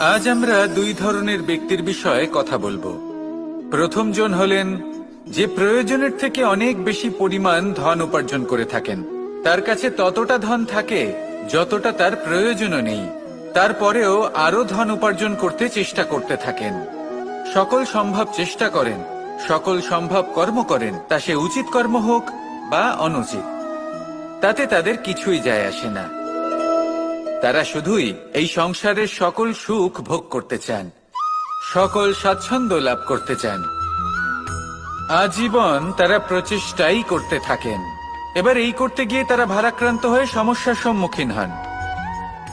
আজ আমরা দুই ধরনের ব্যক্তির বিষয়ে কথা বলব। প্রথম জন হলেন, যে প্রয়োজনের থেকে অনেক বেশি পরিমাণ ধন উপার্জন করে থাকেন। তার কাছে ততটা ধন থাকে, যতটা তার প্রয়োজনও নেই। তারপরেও আরও ধন উপার্জন করতে চেষ্টা করতে থাকেন। সকল সম্ভব চেষ্টা করেন, সকল সম্ভব কর্ম করেন, তা সে উচিত কর্ম হোক বা অনুচিত। তাতে তাদের কিছুই যায় আসে না। তারা শুধুই এই সংসারের সকল সুখ ভোগ করতে চান, সকল স্বাচ্ছন্দ্য লাভ করতে চান। আজীবন তারা প্রচেষ্টাই করতে থাকেন। এবার এই করতে গিয়ে তারা ভারাক্রান্ত হয়ে সমস্যার সম্মুখীন হন।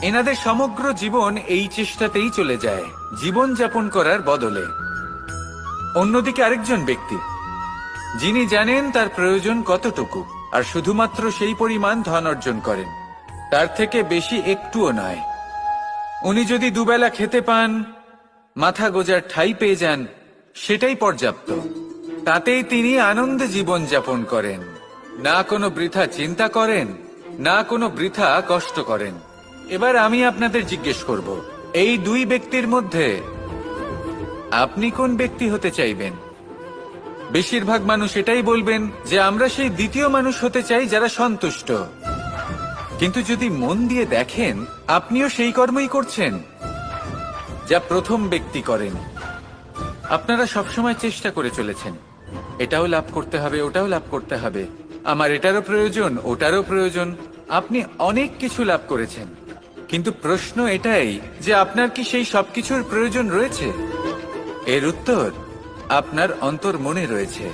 এনাদের সমগ্র জীবন এই চেষ্টাতেই চলে যায়, জীবন যাপন করার বদলে। অন্যদিকে আরেকজন ব্যক্তি, যিনি জানেন তার প্রয়োজন কতটুকু, আর শুধুমাত্র সেই পরিমাণ ধন অর্জন করেন। তার থেকে বেশি একটুও নয়। উনি যদি দুবেলা খেতে পান, মাথা গোজার ঠাই পেয়ে যান, সেটাই পর্যাপ্ত। তাতেই তিনি আনন্দে জীবন যাপন করেন। না কোনো বৃথা চিন্তা করেন, না কোনো বৃথা কষ্ট করেন। এবার আমি আপনাদের জিজ্ঞেস করব, এই দুই ব্যক্তির মধ্যে আপনি কোন ব্যক্তি হতে চাইবেন? বেশিরভাগ মানুষ এটাই বলবেন যে আমরা সেই দ্বিতীয় মানুষ হতে চাই যারা সন্তুষ্ট। কিন্তু যদি মন দিয়ে দেখেন, আপনিও সেই কর্মই করছেন, যা প্রথম ব্যক্তি করেন। আপনারা সবসময় চেষ্টা করে চলেছেন। এটাও লাভ করতে হবে, ওটাও লাভ করতে হবে। আমার এটারও প্রয়োজন, ওটারও প্রয়োজন। আপনি অনেক কিছু লাভ করেছেন। কিন্তু প্রশ্ন এটাই যে আপনার কি সেই সবকিছুর প্রয়োজন রয়েছে? এর উত্তর, আপনার অন্তর মনে রয়েছে।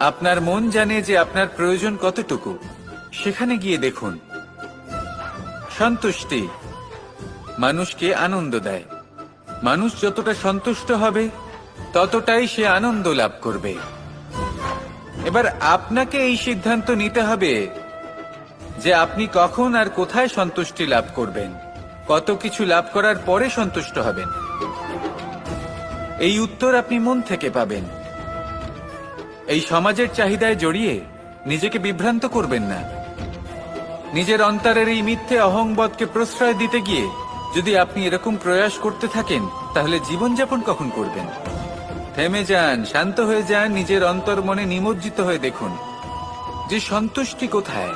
আপনার মন জানে যে আপনার প্রয়োজন কতটুকু। সেখানে গিয়ে দেখুন। সন্তুষ্টি। মানুষকে আনন্দ দেয়। মানুষ যতটা সন্তুষ্ট হবে, ততটাই সে আনন্দ লাভ করবে। এবার আপনাকে এই সিদ্ধান্ত নিতে হবে যে আপনি কখন আর কোথায় সন্তুষ্টি লাভ করবেন, কত কিছু লাভ করার পরে সন্তুষ্ট হবেন। এই উত্তর আপনি মন থেকে পাবেন। এই সমাজের চাহিদায় জড়িয়ে নিজেকে বিভ্রান্ত করবেন না। নিজের অন্তরের এই মিথ্যে অহংবোধকে প্রশ্রয় দিতে গিয়ে যদি আপনি এরকম প্রয়াস করতে থাকেন, তাহলে জীবনযাপন কখন করবেন? থেমে যান, শান্ত হয়ে যান, নিজের অন্তর মনে নিমজ্জিত হয়ে দেখুন যে সন্তুষ্টি কোথায়।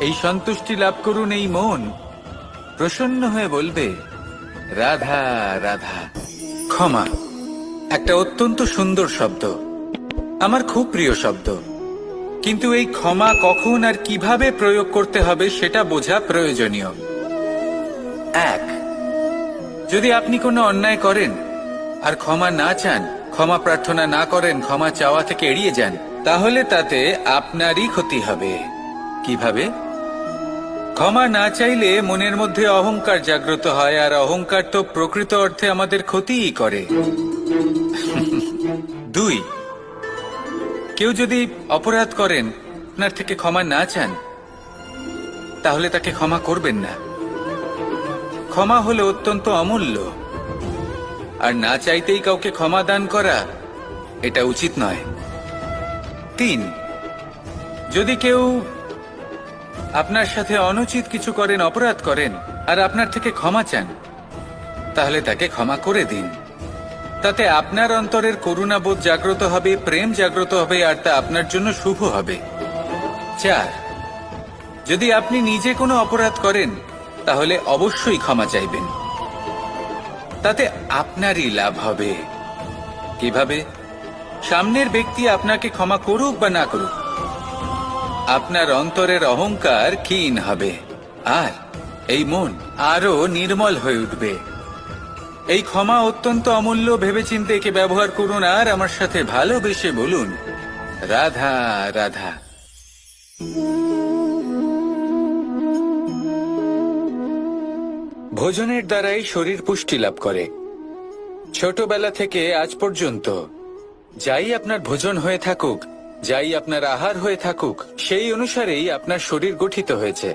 এই সন্তুষ্টি লাভ করুন এই মন। প্রসন্ন হয়ে বলবে, রাধা রাধা। ক্ষমা, একটা অত্যন্ত সুন্দর শব্দ। আমার খুব প্রিয় শব্দ। কিন্তু এই ক্ষমা কখন আর কীভাবে প্রয়োগ করতে হবে সেটা বোঝা প্রয়োজনীয়। এক, যদি আপনি কোনো অন্যায় করেন আর ক্ষমা না চান, ক্ষমা প্রার্থনা না করেন, ক্ষমা চাওয়া থেকে এড়িয়ে যান, তাহলে তাতে আপনারই ক্ষতি হবে। কীভাবে? ক্ষমা না চাইলে মনের মধ্যে অহংকার জাগ্রত হয়, আর অহংকার তো প্রকৃত অর্থে আমাদের ক্ষতিই করে। দুই কেউ যদি অপরাধ করেন, আপনার থেকে ক্ষমা না চান, তাহলে তাকে ক্ষমা করবেন না। ক্ষমা হলো অত্যন্ত অমূল্য। আর না চাইতেই কাউকে ক্ষমা দান করা, এটা উচিত নয়। তিন, যদি কেউ আপনার সাথে অনুচিত কিছু করেন, অপরাধ করেন, আর আপনার থেকে ক্ষমা চান, তাহলে তাকে ক্ষমা করে দিন। তাতে আপনার অন্তরের করুণাবোধ জাগ্রত হবে, প্রেম জাগ্রত হবে, আর তা আপনার জন্য শুভ হবে। চার, যদি আপনি নিজে কোনো অপরাধ করেন, তাহলে অবশ্যই ক্ষমা চাইবেন। তাতে আপনারই লাভ হবে। কীভাবে? সামনের ব্যক্তি আপনাকে ক্ষমা করুক বা না করুক, আপনার অন্তরের অহংকার ক্ষীণ হবে, আর এই মন আরও নির্মল হয়ে উঠবে। এই ক্ষমা অত্যন্ত অমূল্য ভেবেচিন্তে একে ব্যবহার করুন আর আমার সাথে ভালোবেসে বলুন, রাধা রাধা। ভোজনের দ্বারাই শরীর পুষ্টি লাভ করে। ছোটবেলা থেকে আজ পর্যন্ত, যাই আপনার ভোজন হয়ে থাকুক, যাই আপনার আহার হয়ে থাকুক, সেই অনুসারেই আপনার শরীর গঠিত হয়েছে।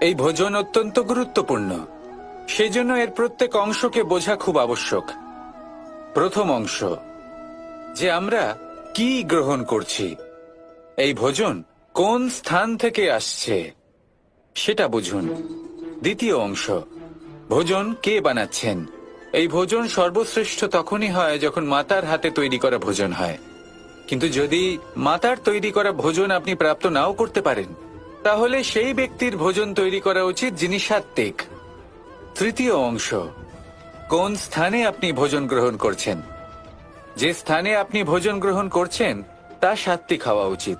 এই ভোজন অত্যন্ত গুরুত্বপূর্ণ। সেই জন্য এর প্রত্যেক অংশকে বোঝা খুব আবশ্যক। প্রথম অংশ, যে আমরা কি গ্রহণ করছি। এই ভোজন কোন স্থান থেকে আসছে, সেটা বুঝুন। দ্বিতীয় অংশ, ভোজন কে বানাচ্ছেন। এই ভোজন সর্বশ্রেষ্ঠ তখনই হয় যখন মাতার হাতে তৈরি করা ভোজন হয়। কিন্তু যদি মাতার তৈরি করা ভোজন আপনি প্রাপ্ত নাও করতে পারেন, তাহলে সেই ব্যক্তির ভোজন তৈরি করা উচিত যিনি সাত্ত্বিক। তৃতীয় অংশ। কোন স্থানে আপনি ভোজন গ্রহণ করছেন? যে স্থানে আপনি ভোজন গ্রহণ করছেন, তা সাতটি খাওয়া উচিত।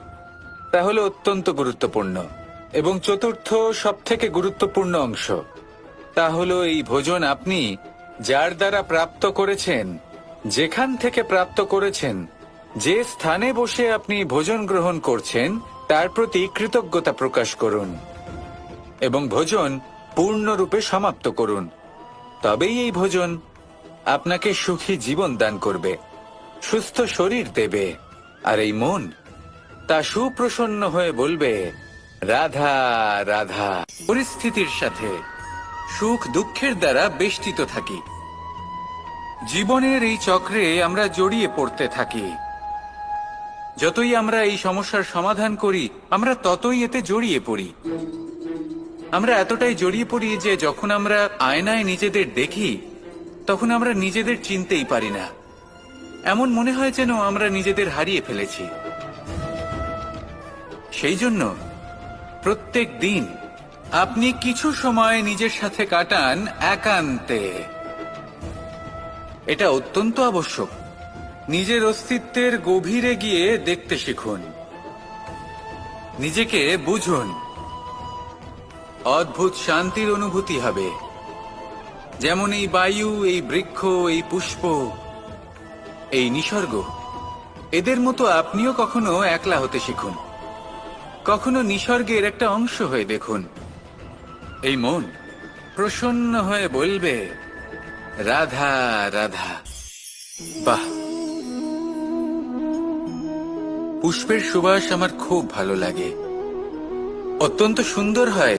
তা হলো অত্যন্ত গুরুত্বপূর্ণ এবং চতুর্থ সব থেকে গুরুত্বপূর্ণ অংশ। তা হলো এই ভোজন আপনি যার দ্বারা প্রাপ্ত করেছেন, যেখান থেকে প্রাপ্ত করেছেন, যে স্থানে বসে আপনি ভোজন গ্রহণ করছেন, তার প্রতি কৃতজ্ঞতা প্রকাশ করুন। এবং ভোজন পূর্ণরূপে সমাপ্ত করুন। তবেই এই ভোজন আপনাকে সুখী জীবন দান করবে, সুস্থ শরীর দেবে, আর এই মন তা সুপ্রসন্ন হয়ে বলবে, রাধা রাধা। পরিস্থিতির সাথে সুখ দুঃখের দ্বারা বেষ্টিত থাকি। জীবনের এই চক্রে আমরা জড়িয়ে পড়তে থাকি। যতই আমরা এই সমস্যার সমাধান করি, আমরা ততই এতে জড়িয়ে পড়ি। আমরা এতটাই জড়িয়ে পড়ি যে যখন আমরা আয়নায় নিজেদের দেখি, তখন আমরা নিজেদের চিনতেই পারি না। এমন মনে হয় যেন আমরা নিজেদের হারিয়ে ফেলেছি। সেই জন্য প্রত্যেক দিন আপনি কিছু সময় নিজের সাথে কাটান একান্তে। এটা অত্যন্ত আবশ্যক। নিজের অস্তিত্বের গভীরে গিয়ে দেখতে শিখুন। নিজেকে বুঝুন। অদ্ভুত শান্তির অনুভূতি হবে। যেমন এই বায়ু, এই বৃক্ষ, এই পুষ্প, এই নিসর্গ। এদের মতো আপনিও কখনো একলা হতে শিখুন। কখনো নিসর্গের একটা অংশ হয়ে দেখুন। এই মন প্রসন্ন হয়ে বলবে, রাধা রাধা। বাহ! পুষ্পের সুবাস আমার খুব ভালো লাগে। অত্যন্ত সুন্দর হয়।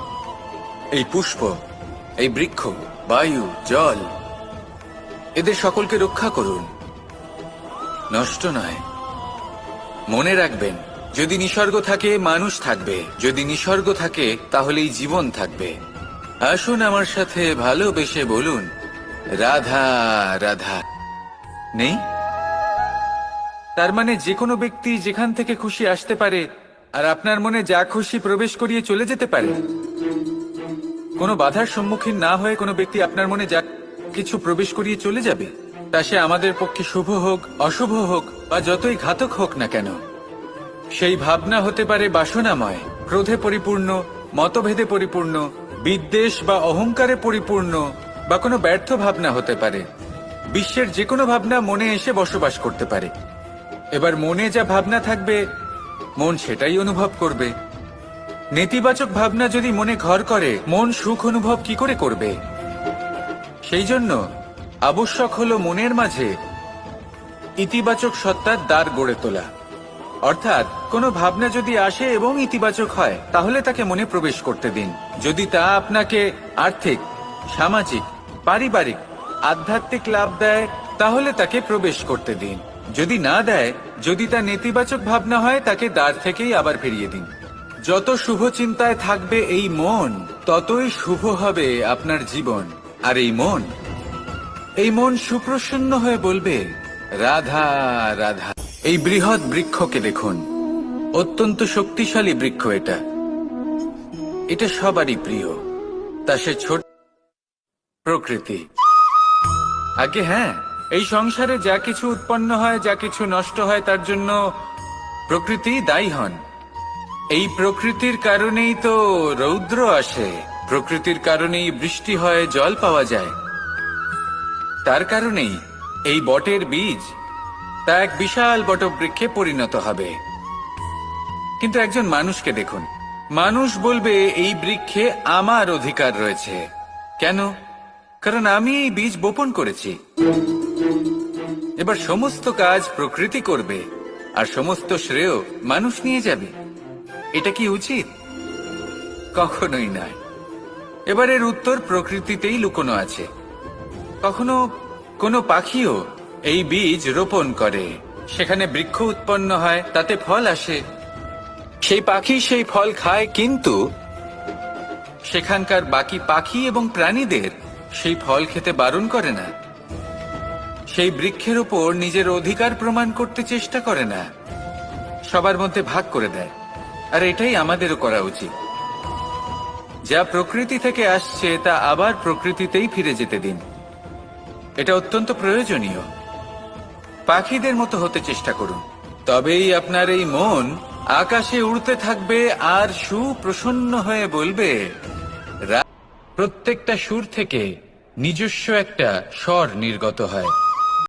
এই পুষ্প, এই বৃক্ষ, বায়ু, জল, এদের সকলকে রক্ষা করুন। নষ্ট নয়। মনে রাখবেন, যদি নিসর্গ থাকে, মানুষ থাকবে। যদি নিসর্গ থাকে, তাহলেই জীবন থাকবে। আসুন আমার সাথে ভালোবেসে বলুন, রাধা রাধা। নেই? তার মানে যে কোনো ব্যক্তি যেখান থেকে খুশি আসতে পারে, আর আপনার মনে যা খুশি প্রবেশ করিয়ে চলে যেতে পারে। কোনো বাধার সম্মুখীন না হয়ে কোনো ব্যক্তি আপনার মনে যা কিছু প্রবেশ করিয়ে চলে যাবে, তা সে আমাদের পক্ষে শুভ হোক, অশুভ হোক, বা যতই ঘাতক হোক না কেন। সেই ভাবনা হতে পারে বাসনাময়, ক্রোধে পরিপূর্ণ, মতভেদে পরিপূর্ণ, বিদ্বেষ বা অহংকারে পরিপূর্ণ, বা কোনো ব্যর্থ ভাবনা হতে পারে। বিশ্বের যে কোনো ভাবনা মনে এসে বসবাস করতে পারে। এবার মনে যা ভাবনা থাকবে, মন সেটাই অনুভব করবে। নেতিবাচক ভাবনা যদি মনে ঘর করে, মন সুখ অনুভব কি করে করবে? সেই জন্য আবশ্যক হলো মনের মাঝে ইতিবাচক সত্তার দ্বার গড়ে তোলা। অর্থাৎ, কোনো ভাবনা যদি আসে এবং ইতিবাচক হয়, তাহলে তাকে মনে প্রবেশ করতে দিন। যদি তা আপনাকে আর্থিক, সামাজিক, পারিবারিক, আধ্যাত্মিক লাভ দেয়, তাহলে তাকে প্রবেশ করতে দিন। যদি না দেয়, যদি তা নেতিবাচক ভাবনা হয়, তাকে দ্বার থেকেই আবার ফিরিয়ে দিন। যত শুভ চিন্তায় থাকবে এই মন, ততই শুভ হবে আপনার জীবন। আর এই মন এই মন সুপ্রসন্ন হয়ে বলবে, রাধা রাধা। এই বৃহৎ বৃক্ষকে দেখুন। অত্যন্ত শক্তিশালী বৃক্ষ এটা। এটা সবারই প্রিয়। তা সে ছোট প্রকৃতি। আগে হ্যাঁ এই সংসারে যা কিছু উৎপন্ন হয়, যা কিছু নষ্ট হয়, তার জন্য প্রকৃতি দায়ী হন। এই প্রকৃতির কারণেই তো রৌদ্র আসে। প্রকৃতির কারণেই বৃষ্টি হয়, জল পাওয়া যায়। তার কারণেই এই বটের বীজ তা এক বিশাল বটবৃক্ষে পরিণত হবে। কিন্তু একজন মানুষকে দেখুন। মানুষ বলবে, এই বৃক্ষে আমার অধিকার রয়েছে। কেন? কারণ আমি এই বীজ বপন করেছি। এবার সমস্ত কাজ প্রকৃতি করবে, আর সমস্ত শ্রেয় মানুষ নিয়ে যাবে। এটা কি উচিত? কখনোই নয়। এবারের উত্তর প্রকৃতিতেই লুকোনো আছে। কখনো কোনো পাখিও এই বীজ রোপণ করে। সেখানে বৃক্ষ উৎপন্ন হয়, তাতে ফল আসে। সেই পাখি সেই ফল খায়, কিন্তু সেখানকার বাকি পাখি এবং প্রাণীদের সেই ফল খেতে বারণ করে না। সেই বৃক্ষের উপর নিজের অধিকার প্রমাণ করতে চেষ্টা করে না। সবার মধ্যে ভাগ করে দেয়। আর এটাই আমাদেরও করা উচিত। যা প্রকৃতি থেকে আসছে, তা আবার প্রকৃতিতেই ফিরে যেতে দিন। এটা অত্যন্ত প্রয়োজনীয়। পাখিদের মতো হতে চেষ্টা করুন। তবেই আপনার এই মন আকাশে উড়তে থাকবে আর সুপ্রসন্ন হয়ে বলবে প্রত্যেকটা সুর থেকে নিজস্ব একটা স্বর নির্গত হয়।